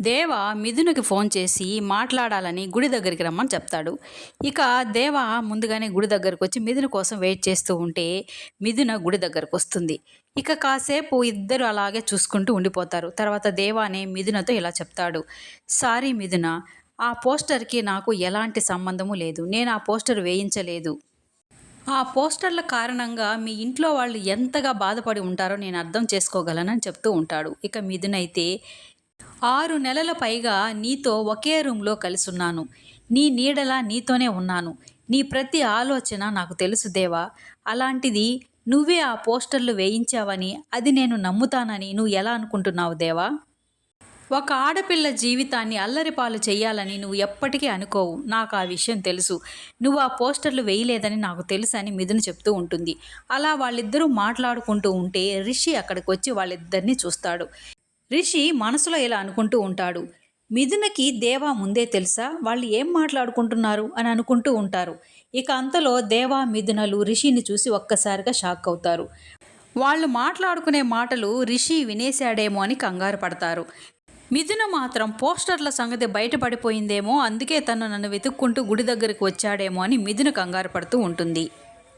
దేవ మిథునకి ఫోన్ చేసి మాట్లాడాలని గుడి దగ్గరికి రమ్మని చెప్తాడు. ఇక దేవ ముందుగానే గుడి దగ్గరకు వచ్చి మిథున కోసం వెయిట్ చేస్తూ ఉంటే మిథున గుడి దగ్గరకు వస్తుంది. ఇక కాసేపు ఇద్దరు అలాగే చూసుకుంటూ ఉండిపోతారు. తర్వాత దేవానే మిథునతో ఇలా చెప్తాడు. సారీ మిథున ఆ పోస్టర్కి నాకు ఎలాంటి సంబంధము లేదు. నేను ఆ పోస్టర్ వేయించలేదు. ఆ పోస్టర్ల కారణంగా మీ ఇంట్లో వాళ్ళు ఎంతగా బాధపడి ఉంటారో నేను అర్థం చేసుకోగలనని చెప్తూ ఉంటాడు. ఇక మిథునైతే ఆరు నెలల పైగా నీతో ఒకే రూమ్లో కలిసున్నాను. నీ నీడలా నీతోనే ఉన్నాను. నీ ప్రతి ఆలోచన నాకు తెలుసు దేవా. అలాంటిది నువ్వే ఆ పోస్టర్లు వేయించావని అది నేను నమ్ముతానని నువ్వు ఎలా అనుకుంటున్నావు దేవా? ఒక ఆడపిల్ల జీవితాన్ని అల్లరిపాలు చేయాలని నువ్వు ఎప్పటికీ అనుకోవు. నాకు ఆ విషయం తెలుసు. నువ్వు ఆ పోస్టర్లు వేయలేదని నాకు తెలుసు అని మిథున చెప్తూ ఉంటుంది. అలా వాళ్ళిద్దరూ మాట్లాడుకుంటూ ఉంటే రిషి అక్కడికి వచ్చి వాళ్ళిద్దరినీ చూస్తాడు. రిషి మనసులో ఇలా అనుకుంటూ ఉంటాడు. మిథునకి దేవా ముందే తెలుసా? వాళ్ళు ఏం మాట్లాడుకుంటున్నారు? అని అనుకుంటూ ఉంటారు. ఇక అంతలో దేవా మిథునలు రిషిని చూసి ఒక్కసారిగా షాక్ అవుతారు. వాళ్ళు మాట్లాడుకునే మాటలు రిషి వినేశాడేమో అని కంగారు పడతారు. మిథున మాత్రం పోస్టర్ల సంగతి బయటపడిపోయిందేమో అందుకే తను నన్ను వెతుక్కుంటూ గుడి దగ్గరికి వచ్చాడేమో అని మిథున కంగారు పడుతూ ఉంటుంది.